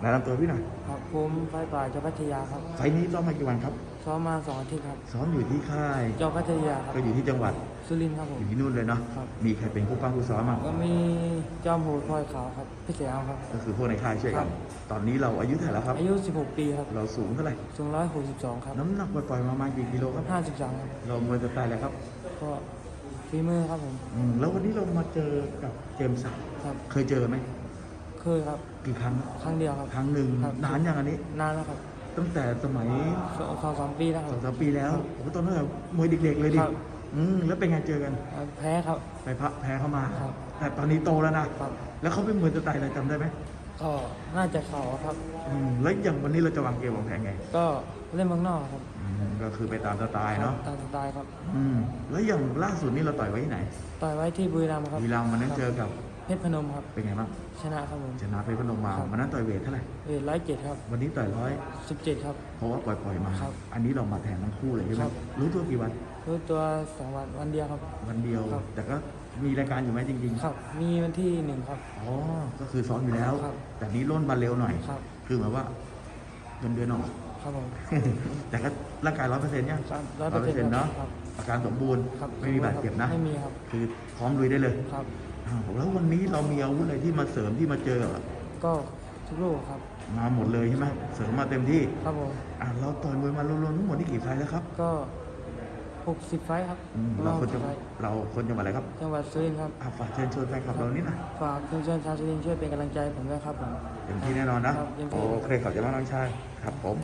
แนะนำตัวพี่หน่อยครับผมไฟป่าเจ้าพัทยาครับ ไฟล์นี้ซ้อมมากี่วันครับ ซ้อมมาสองอาทิตย์ครับ ซ้อมอยู่ที่ค่าย เจ้าพัทยาครับ ก็อยู่ที่จังหวัด สุรินทร์ครับผอมยู่ที่นู่นเลยเนาะ ครับ มีใครเป็นผู้ป้องผู้ซ้อมอะก็มีจอมโหดพลอยขาวครับพี่เสียามครับ ก็คือพวกในค่ายช่วยคกัรัน บ ตอนนี้เราอายุเท่าไหร่แล้วครับ อายุ 16 ปีครับเราสูงเท่าไหร่ สูง162 ครับน้ำหนักปล่อยๆมาประมาณกี่กิโลครับ 53ครับ เรามวยสไตล์อะไรครับก็ฝีมือครับผม อืมแล้ววันนี้เรามาเจอกับเจมส์ศักดิ์ครับ เคยเจอไหม เคยครับ กี่ครั้งครั้งเดียวครับครั้งหนึ่งครับนานอย่างอันนี้ นานแล้วครับ ตั้งแต่สมัยสองสองสามปีแล้วคสรัอบงสามปีแล้วโอ้โหตอนนั้นแบบมวยเด็กๆเลยดิครับอืมแล้วเป็นไงเจอกันแพ้ครับ ไปพะแพ้เข้ามาครับแต่ตอนนี้โตแล้วนะครับแล้วเขาเป็นมวยสไตล์อะไรจำได้ไหมก็น่าจะเข่าครับอืมแล้วอย่างวันนี้เราจะวางเกมวางแผนไง ก็เล่นเมืองนอกครับอืมก็คือไปตามสไตล์เนาะตามสไตล์ครับ อืมแล้วอย่างล่าสุดนี่เราต่อยไว้ที่ไหน ต่อยไว้ที่บุรีรัมย์ครับวีรัมย์วันนั้นเจอกับ เพชรพนมครับ เป็นไงบ้างชนะครับผม ชนะเพชรพนมมาครับ วันนั้นต่อยเวทเท่าไหร่เอร้อยเจ็ดครับวันนี้ต่อยร้อยสิบเจ็ดครับ เพราะว่าปล่อยๆมา ครับอันนี้เรามาแทนทั้งคู่เลยใช่ไหมครับ รู้ตัวกี่วันรู้ตัวสองวันวันเดียวครับ วันเดียว ครับ แต่ก็มีรายการอยู่ไหมจริงครับ มีวันที่หนึ่งครับ ๆอ๋อก็คือซ้อมอยู่แล้ว ครับแต่นี้ล่นมาเร็วหน่อย ครับ คือหมายว่าเงินเดือนออก ครับผมแต่ก็ร่างกายร้อยเปอร์เซ็นต์ยังครับ100%เนาะครับ อาการสมบูรณ์ครับไม่มีบาดเจ็บนะ ไม่มีครับ คือพร้อมลุยได้เลย ครับ อ้าวแล้ววันนี้เรามีอาวุธอะไรที่มาเสริมที่มาเจอก็ทุกลูกครับ มาหมดเลยใช่ไหมเสริมมาเต็มที่ครับผมอะเราต่อยมวยมารวมๆทั้งหมดนี่กี่ไฟล์แล้วครับก็หกสิบไฟท์ครับอืมเราคนจังไฟท์เราคนจังหวัดอะไรครับจังหวัดสุรินทร์ครับอะฝากเชิญชวนแฟนคลับเรานิดหนะฝากเพื่อนๆชาวสุรินทร์ช่วยเป็นกำลังใจให้ผมด้วยครับผม เต็มที่แน่นอนนะครับเต็มโอที่เคขอบใจมากน้องชายครับผม